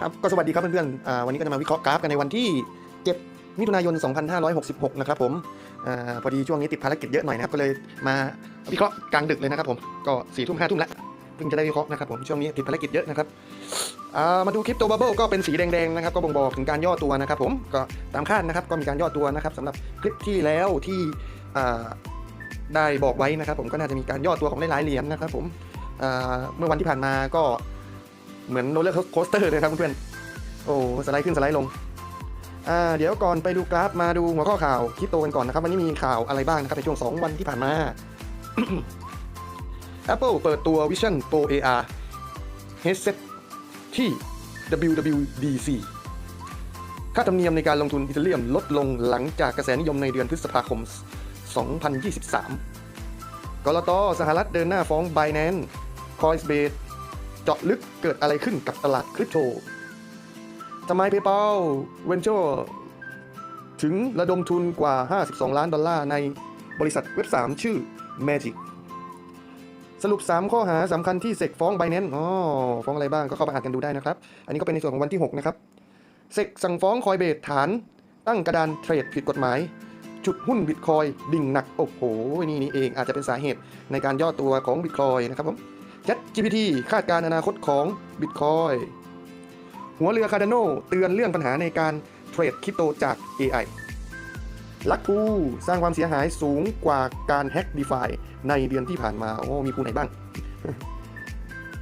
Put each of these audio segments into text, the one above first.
ครับก็สวัสดีครับเพื่อนๆวันนี้ก็จะมาวิเคราะห์กราฟกันในวันที่ 7 มิถุนายน 2566 นะครับผมอพอดีช่วงนี้ติดภารกิจเยอะหน่อยนะครับก็เลยมาวิเคราะห์กลางดึกเลยนะครับผมก็สี่ทุ่มห้าทุ่มแล้วเพิ่งจะได้วิเคราะห์นะครับผมช่วงนี้ติดภารกิจเยอะนะครับมาดูคริปโตบับเบิลก็เป็นสีแดงๆนะครับก็บ่งบอกถึงการย่อตัวนะครับผมก็ตามคาดนะครับก็มีการย่อตัวนะครับสำหรับคลิปที่แล้วที่ได้บอกไว้นะครับผมก็น่าจะมีการย่อตัวของหลายๆเหรียญนะครับผมเมื่อวันที่ผ่านมาก็ เหมือนโรลเลอร์โคสเตอร์เลยครับเพื่อนโอ้สไลด์ขึ้นสไลด์ลงอ่าเดี๋ยวก่อนไปดูกราฟมาดูหัวข้อข่าวคริปโตกันก่อนนะครับวันนี้มีข่าวอะไรบ้างนะครับในช่วง 2 วันที่ผ่านมา Apple เปิดตัว Vision Pro AR headset ที่ WWDC ค่าธรรมเนียมในการลงทุนอีเทเรียมลดลงหลังจากกระแสนิยมในเดือนพฤษภาคม 2023 กรตสหรัฐเดินหน้าฟ้อง Binance Coinbase เจาะลึกเกิดอะไรขึ้นกับตลาดคริปโตทำไม PayPal Venture ถึงระดมทุนกว่า 52 ล้านดอลลาร์ในบริษัทเว็บ 3 ชื่อ Magic สรุป 3 ข้อหาสำคัญที่เสกฟ้อง Binance อ๋อฟ้องอะไรบ้างก็เข้าไปอ่านกันดูได้นะครับ อันนี้ก็เป็นในส่วนของวันที่ 6 นะครับเสกสั่งฟ้องคอยเบสฐาน ตั้งกระดานเทรดผิดกฎหมาย จุดหุ้นบิตคอยดิ่งหนัก โอ้โห นี่นี่เองอาจจะเป็นสาเหตุในการย่อตัวของบิตคอยนะครับผม Chat GPT คาดการณ์อนาคตของ Bitcoin หัวเรือ Cardano เตือนเรื่องปัญหาในการเทรดคริปโตจาก AI ลักพูสร้างความเสียหายสูงกว่าการแฮ็ก DeFi ในเดือนที่ผ่านมา โอ้ มีภูไหนบ้าง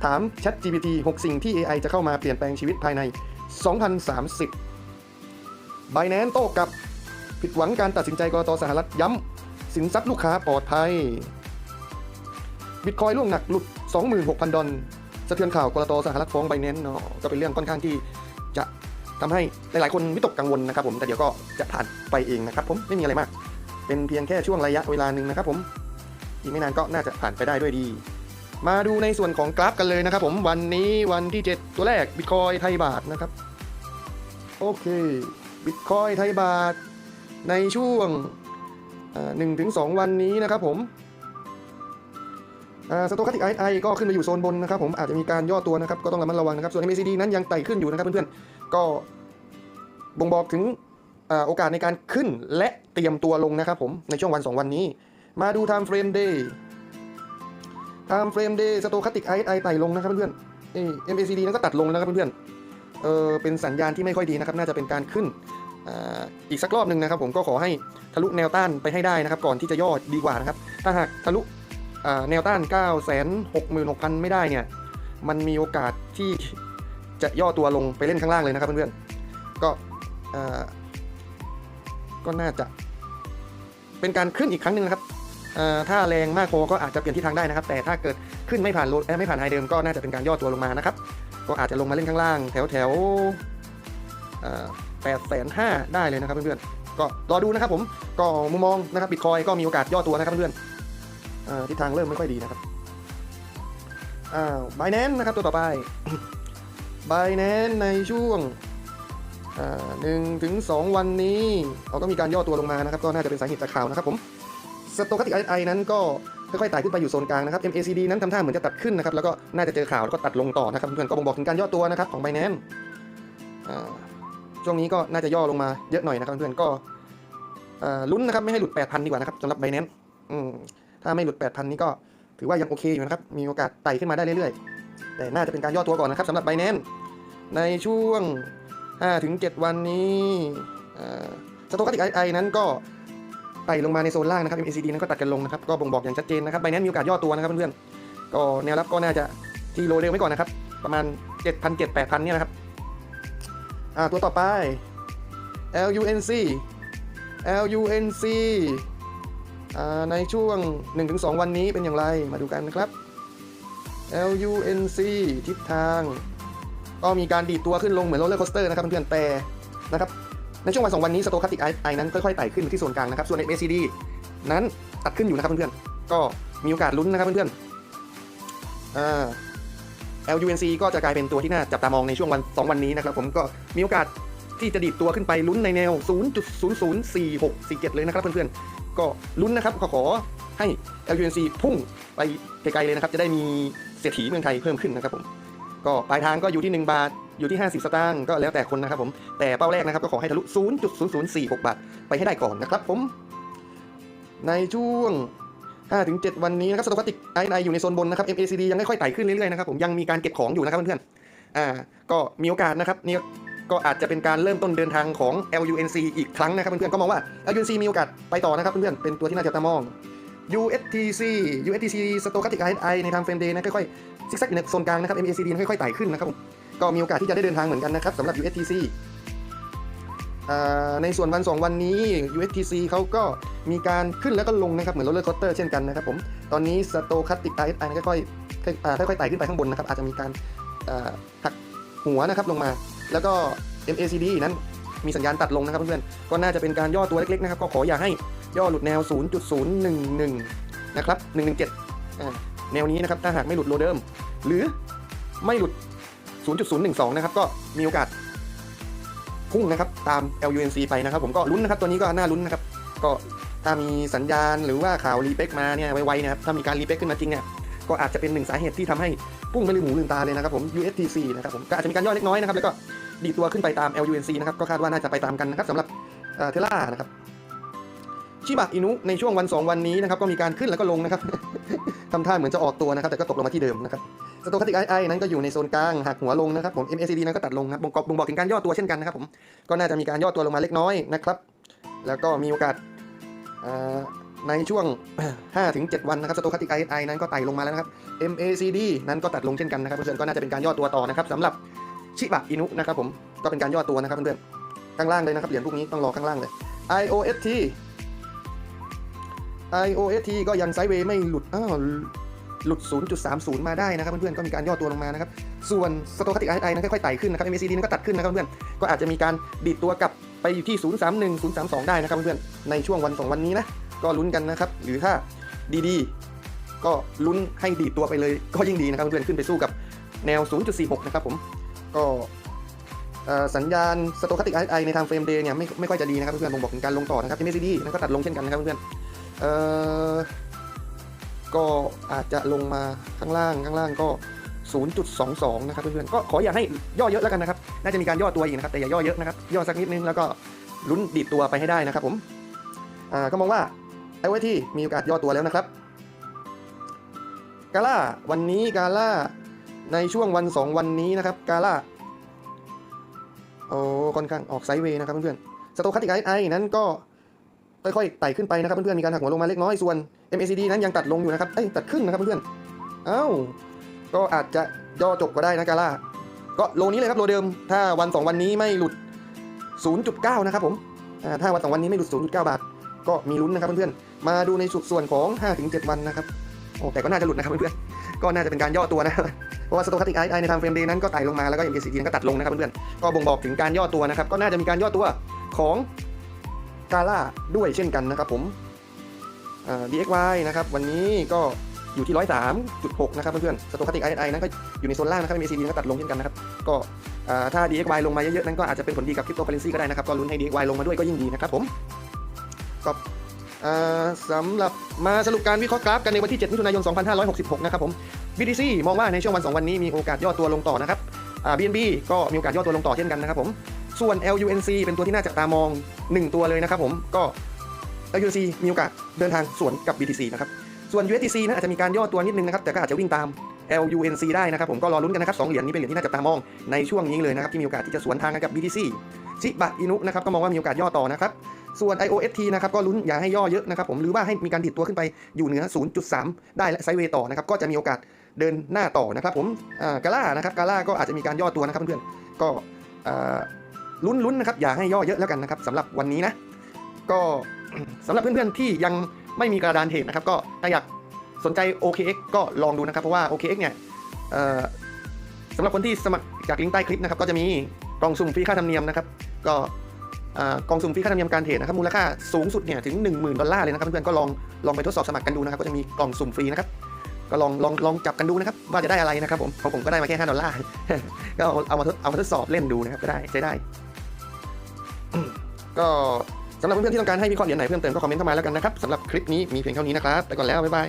ถาม Chat GPT 6 สิ่งที่ AI จะเข้ามาเปลี่ยนแปลงชีวิตภายใน 2030 Binance โต้กับผิดหวังการตัดสินใจกรตสหรัฐย้ำสินทรัพย์ลูกค้าปลอดภัย บิตคอยล่วงหนักหลุด 26,000 ดอลสะเทือนข่าวกรตสหรัฐฟ้องไบแนนเนาะก็เป็นเรื่องค่อนข้างที่จะทำให้หลายๆคนวิตกกังวลนะครับผมแต่เดี๋ยวก็จะผ่านไปเองนะครับผมไม่มีอะไรมาก เป็นเพียงแค่ช่วงระยะเวลาหนึ่งนะครับผมอีกไม่นานก็น่าจะผ่านไปได้ด้วยดี มาดูในส่วนของกราฟกันเลยนะครับผมวันนี้วันที่ 7 ตัวแรกบิตคอยไทยบาทนะครับโอเคบิตคอยไทยบาทในช่วงหนึ่งถึงสองวันนี้นะครับผม สโตคัติกไอไอก็ขึ้นมาอยู่โซนบนนะครับผมอาจจะมีการย่อตัวนะครับก็ต้องระมัดระวังนะครับส่วน MACD นั้นยังไต่ขึ้นอยู่นะครับเพื่อนๆก็บ่งบอกถึงอาโอกาสในการขึ้นและเตรียมตัวลงนะครับผมในช่วงวัน 2 วันนี้ มาดู Time Frame Day Time Frame Day สโตคัติกไอไอไต่ลงนะครับเพื่อนๆเอ้ย MACD นั้นก็ตัดลงนะครับเพื่อนๆเออเป็นสัญญาณที่ไม่ค่อยดีนะครับน่าจะเป็นการขึ้นอาอีกสักรอบหนึ่งนะครับผมก็ขอให้ทะลุแนวต้านไปให้ได้นะครับก่อนที่จะย่อดีกว่านะครับถ้าหากทะลุ แนวต้าน 9 6 6 6 0 0 ไม่ได้เนี่ย มันมีโอกาสที่จะย่อตัวลงไปเล่นข้างล่างเลยนะครับเพื่อนๆ ก็ก็น่าจะ เป็นการขึ้นอีกครั้งหนึ่งนะครับถ้าแรงมากพอก็อาจจะเปลี่ยนทิศทางได้นะครับ แต่ถ้าเกิดขึ้นไม่ผ่านโลไม่ผ่านไฮเดิมก็น่าจะเป็นการย่อตัวลงมานะครับ ก็อาจจะลงมาเล่นข้างล่าง แถวแถวแปดแสนห้าได้เลยนะครับเพื่อนๆ ก็รอดูนะครับผม ก็มุมมองนะครับบิตคอยก็มีโอกาสย่อตัวนะครับเพื่อนๆ ทิศทางเริ่มไม่ค่อยดีนะครับอ้าวบ i แนนนะครับตัวต่อไปบ i แนนในช่วงหนึ่งถึงสองวันนี้เขาก็มีการย่อตัวลงมานะครับ ก็น่าจะเป็นสาเหตุจากข่าวนะครับผมสโตคติกไอนั้นก็ค่อยๆไต่ขึ้นไปอยู่โซนกลางนะครับ MACD นั้นทำท่าเหมือนจะตัดขึ้นนะครับ แล้วก็น่าจะเจอข่าวแล้วก็ตัดลงต่อนะครับเพื่อนๆก็บ่งบอกถึงการย่อตัวนะครับของ b บ n a n c e อ่าช่วงนี้ก็น่าจะย่อลงมาเยอะหน่อยนะครับเพื่อนๆก็ลุ้นนะครับไม่ให้หลุด 8,000 ดีกว่านะครับสำหรับ b บ n a n c e อืม ถ้าไม่หลุด 8,000 นี้ก็ถือว่ายังโอเคอยู่นะครับ มีโอกาสไต่ขึ้นมาได้เรื่อยๆ แต่น่าจะเป็นการย่อตัวก่อนนะครับสำหรับ b บ n a n c e ในช่วง 5-7 วันนี้สโตคัติกไอนั้นก็ไต่ลงมาในโซนล่างนะครับ MACD นั้นก็ตัดกันลงนะครับ ก็บ่งบอกอย่างชัดเจนนะครับ b บ n a n c e มีโอกาสย่อตัวนะครับเพื่อนๆ ก็แนวรับก็น่าจะที่โลเร็วไว้ก่อนนะครับ ประมาณ 7,000 7,000 เนี่ยนะครับตัวต่อไป LUNC LUNC ในช่วง 1-2 วันนี้เป็นอย่างไรมาดูกันนะครับ LUNC ทิศทาง ก็มีการดีดตัวขึ้นลงเหมือนโรลเลอร์โคสเตอร์นะครับเพื่อนๆแต่นะครับในช่วงวัน2วันนี้สโตคัติกไอนั้นค่อยๆไต่ขึ้นที่โซนกลางนะครับ ส่วน MACD นั้นตัดขึ้นอยู่นะครับเพื่อนๆ ก็มีโอกาสลุ้นนะครับเพื่อนๆ LUNC ก็จะกลายเป็นตัวที่น่าจับตามองในช่วงวัน 2 วันนี้นะครับ ผมก็มีโอกาสที่จะดีดตัวขึ้นไปลุ้นในแนว 0.004647 เลยนะครับเพื่อนๆ ก็ลุ้นนะครับขอขอให้ LUNC พุ่งไปไกลๆเลยนะครับ จะได้มีเศรษฐีเมืองไทยเพิ่มขึ้นนะครับผมก็ปลายทางก็อยู่ที่ 1 บาทอยู่ที่ 50 สตางค์ก็แล้วแต่คนนะครับผมแต่เป้าแรกนะครับก็ขอให้ทะลุ 0.0046 บาท ไปให้ได้ก่อนนะครับผม ในช่วง 5-7 วันนี้นะครับสโตคัติกไอไออยู่ในโซนบนนะครับ MACD ยังไม่ค่อยไต่ขึ้นเรื่อยๆนะครับผมยังมีการเก็บของอยู่นะครับเพื่อนๆอ่าก็มีโอกาสนะครับนี่ ก็อาจจะเป็นการเริ่มต้นเดินทางของ LUNC อีกครั้งนะครับเพื่อนๆก็มองว่า LUNC มีโอกาสไปต่อนะครับเพื่อนๆเป็นตัวที่น่าจับตามอง USTC USTC สโตคัติกไอไอในทางเฟรมเดย์นะค่อยๆซิกแซกอยู่ในโซนกลางนะครับ MACD ค่อยๆไต่ขึ้นนะครับผมก็มีโอกาสที่จะได้เดินทางเหมือนกันนะครับสำหรับ USTC ในส่วนวัน 2 วันนี้ USTC เขาก็มีการขึ้นแล้วก็ลงนะครับ เหมือนโรลเลอร์คอสเตอร์เช่นกันนะครับผม ตอนนี้สโตคัตติกไอไอค่อยๆค่อยอ่าค่อยๆไต่ขึ้นไปข้างบนนะครับ อาจจะมีการหักหัวนะครับลงมา แล้วก็ MACD นั้นมีสัญญาณตัดลงนะครับเพื่อนๆ ก็น่าจะเป็นการย่อตัวเล็กๆนะครับก็ขออย่าให้ย่อหลุดแนว 0.011 นะครับ 117 แนวนี้นะครับถ้าหากไม่หลุดโลเดิม หรือไม่หลุด 0.012 นะครับก็มีโอกาสพุ่งนะครับตาม LUNC ไปนะครับผมก็ลุ้นนะครับตัวนี้ก็น่าลุ้นนะครับก็ถ้ามีสัญญาณหรือว่าข่าวรีเ e คมาเนี่ยไวๆนะครับถ้ามีการรีเ e คขึ้นมาจริงเนี่ย ก็อาจจะเป็นหนึ่งสาเหตุที่ทำให้พุ่งไม่ลืมหูลืมตาเลยนะครับผม USTC นะครับผมก็อาจจะมีการย่อเล็กน้อยนะครับแล้วก็ดีตัวขึ้นไปตาม LUNC นะครับก็คาดว่าน่าจะไปตามกันนะครับสำหรับเทล่านะครับชิบะอินุในช่วงวัน 2 วันนี้นะครับก็มีการขึ้นแล้วก็ลงนะครับทำท่าเหมือนจะออกตัวนะครับแต่ก็ตกลงมาที่เดิมนะครับสโตคติกไอไอนั้นก็อยู่ในโซนกลางหักหัวลงนะครับผม MACD นั้นก็ตัดลงครับบ่งบอกบ่งบอกถึงการย่อตัวเช่นกันนะครับผมก็น่าจะมีการย่อตัวลงมาเล็กน้อยนะครับแล้วก็มีโอกาส ในช่วง 5-7 วันนะครับสโตคัติกไอไอนั้นก็ไต่ลงมาแล้วนะครับ MACD นั้นก็ตัดลงเช่นกันนะครับเพื่อนๆก็น่าจะเป็นการย่อตัวต่อนะครับสำหรับชิบะอินุนะครับผมก็เป็นการย่อตัวนะครับเพื่อนๆข้างล่างเลยนะครับเหรียญพวกนี้ต้องรอข้างล่างเลย IOST IOST ก็ยังไซด์เวย์ไม่หลุดอ้าวหลุด 0.30 มาได้นะครับเพื่อนๆ ก็มีการย่อตัวลงมานะครับ ส่วนสโตคัติกไอนั้นค่อยๆไต่ขึ้นนะครับ MACD นั้นก็ตัดขึ้นนะครับเพื่อนก็อาจจะมีการดีดตัวกลับไปอยู่ที่ 031 032 ได้นะครับเพื่อนๆ ในช่วงวันสองวันนี้นะ ก็ลุ้นกันนะครับ หรือถ้าดีๆ ก็ลุ้นให้ดีตัวไปเลย ก็ยิ่งดีนะครับเพื่อนๆขึ้นไปสู้กับแนว 0.46 นะครับผม ก็สัญญาณสโตคัติกไอไอในทางเฟรมเดย์เนี่ยไม่ไม่ค่อยจะดีนะครับเพื่อนๆบ่งบอกถึงการลงต่อนะครับ MACD นั้นก็ตัดลงเช่นกันนะครับเพื่อนๆเออก็อาจจะลงมาข้างล่างข้างล่างก็ 0.22 นะครับเพื่อนๆ ก็ขออย่าให้ย่อเยอะแล้วกันนะครับ น่าจะมีการย่อตัวอีกนะครับ แต่อย่าย่อเยอะนะครับ ย่อสักนิดนึงแล้วก็ลุ้นดีดตัวไปให้ได้นะครับผม อ่า ก็มองว่า ไอ้ไว้ที่มีโอกาสย่อตัวแล้วนะครับกาล่าวันนี้กาล่าในช่วงวัน 2 วันนี้นะครับกาล่าโอ้ค่อนข้างออกไซด์เวย์นะครับเพื่อนๆสโตคัติกไอไอนั้นก็ค่อยๆไต่ขึ้นไปนะครับเพื่อนๆมีการหักหัวลงมาเล็กน้อยส่วน MACD นั้นยังตัดลงอยู่นะครับเอ้ยตัดขึ้นนะครับเพื่อนๆเอ้าก็อาจจะย่อจบก็ได้นะกาล่าก็โลนี้เลยครับโลเดิม ถ้าวัน 2 วันนี้ไม่หลุด 0.9 นะครับผมถ้าวัน 2 วันนี้ไม่หลุด 0.9 บาท ก็มีลุ้นนะครับเพื่อนๆ มาดูในส่วนของ 5-7 วันนะครับ โอ้แต่ก็น่าจะหลุดนะครับเพื่อนๆ ก็น่าจะเป็นการย่อตัวนะ เพราะว่าสโตคัติกไอในทางเฟรมเดย์นั้นก็ไต่ลงมาแล้วก็ MACD นั้นก็ตัดลงนะครับเพื่อนๆ ก็บ่งบอกถึงการย่อตัวนะครับ ก็น่าจะมีการย่อตัวของกาล่าด้วยเช่นกันนะครับผมอ่า DXY นะครับวันนี้ก็อยู่ที่ 103.6 นะครับเพื่อนๆสโตคัติก ISI นั้นก็อยู่ในโซนล่างนะครับ MACD นั้นก็ตัดลงเช่นกันนะครับ ก็ถ้า DXY ลงมาเยอะๆนั้นก็อาจจะเป็นผลดีกับคริปโตเคอเรนซีก็ได้นะครับ ก็ลุ้นให้ DXY ลงมาด้วยก็ยิ่งดีนะครับผม กอ่าสำหรับมาสรุปการวิเคราะห์กราฟกันในวันที่ 7 มิถุนายน 2566 นะครับผม BTC มองว่าในช่วงวัน 2 วันนี้มีโอกาสย่อตัวลงต่อนะครับ BNB ก็มีโอกาสย่อตัวลงต่อเช่นกันนะครับผม ส่วน LUNC เป็นตัวที่น่าจับตามอง 1 ตัวเลยนะครับผม ก็ LUNC มีโอกาสเดินทางสวนกับ BTC นะครับ ส่วน USDC นะอาจจะมีการย่อตัวนิดนึงนะครับ แต่ก็อาจจะวิ่งตาม LUNC ได้นะครับผมก็รอลุ้นกันนะครับสองเหรียญนี้เป็นเหรียญที่น่าจับตามองในช่วงนี้เลยนะครับที่มีโอกาสที่จะสวนทางกันกับ BTC ชิบะอินุนะครับก็มองว่ามีโอกาสย่อต่อนะครับ ส่วน IOST นะครับก็ลุ้นอย่าให้ย่อเยอะนะครับผมหรือว่าให้มีการดิดตัวขึ้นไปอยู่เหนือ 0.3 ได้และไซด์เวย์ต่อนะครับก็จะมีโอกาสเดินหน้าต่อนะครับผมกาล่านะครับกาล่าก็อาจจะมีการย่อตัวนะครับเพื่อนๆก็ลุ้นๆนะครับอย่าให้ย่อเยอะแล้วกันนะครับสำหรับวันนี้นะก็สำหรับเพื่อนๆที่ยังไม่มีกระดานเทรดนะครับก็ถ้าอยากสนใจ OKX ก็ลองดูนะครับเพราะว่า OKX เนี่ยสำหรับคนที่สมัครจากลิงก์ใต้คลิปนะครับก็จะมีกล่องสุ่มฟรีค่าธรรมเนียมนะครับก็ กองสุ่มฟรีค่าธรรมเนียมการเทรดนะครับมูลค่าสูงสุดเนี่ยถึง 10,000 ดอลลาร์เลยนะครับเพื่อนๆก็ลองลองไปทดสอบสมัครกันดูนะครับก็จะมีกล่องสุ่มฟรีนะครับก็ลองลองลองจับกันดูนะครับว่าจะได้อะไรนะครับผมของผมก็ได้มาแค่5ดอลลาร์ก็เอาเอามาทดเอามาทดสอบเล่นดูนะครับก็ได้ใช้ได้ ก็สำหรับเพื่อนๆที่ต้องการให้วิเคราะห์เหรียญไหนเพิ่มเติมก็คอมเมนต์เข้ามาแล้วกันนะครับสำหรับคลิปนี้มีเพียงเท่านี้นะครับไปก่อนแล้วบ๊ายบาย